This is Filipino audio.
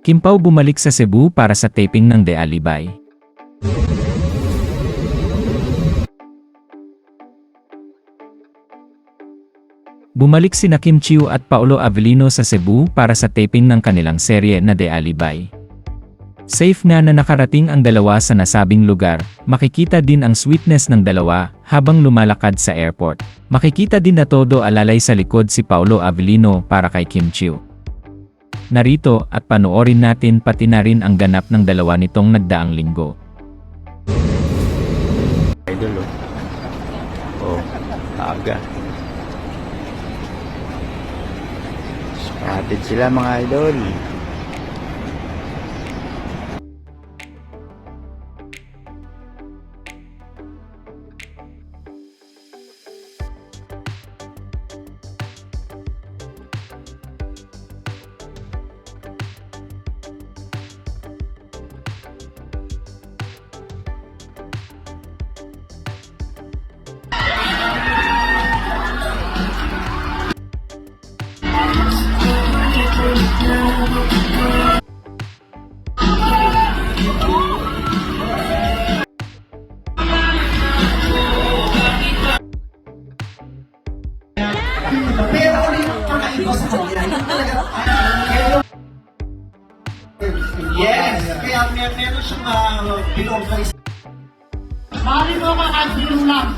Kim Pao bumalik sa Cebu para sa taping ng The Alibay. Bumalik sina Kim Chiu at Paolo Avellino sa Cebu para sa taping ng kanilang serye na The Alibay. Safe na na nakarating ang dalawa sa nasabing lugar, makikita din ang sweetness ng dalawa habang lumalakad sa airport. Makikita din na todo alalay sa likod si Paolo Avellino para kay Kim Chiu. Narito at panoorin natin pati na rin ang ganap ng dalawa nitong nagdaang linggo. Idol oh. Oh, aga. Spotted sila mga idol. Yes! Kaya may meron siyang uh, pinong Mali mo ka kadrin lang.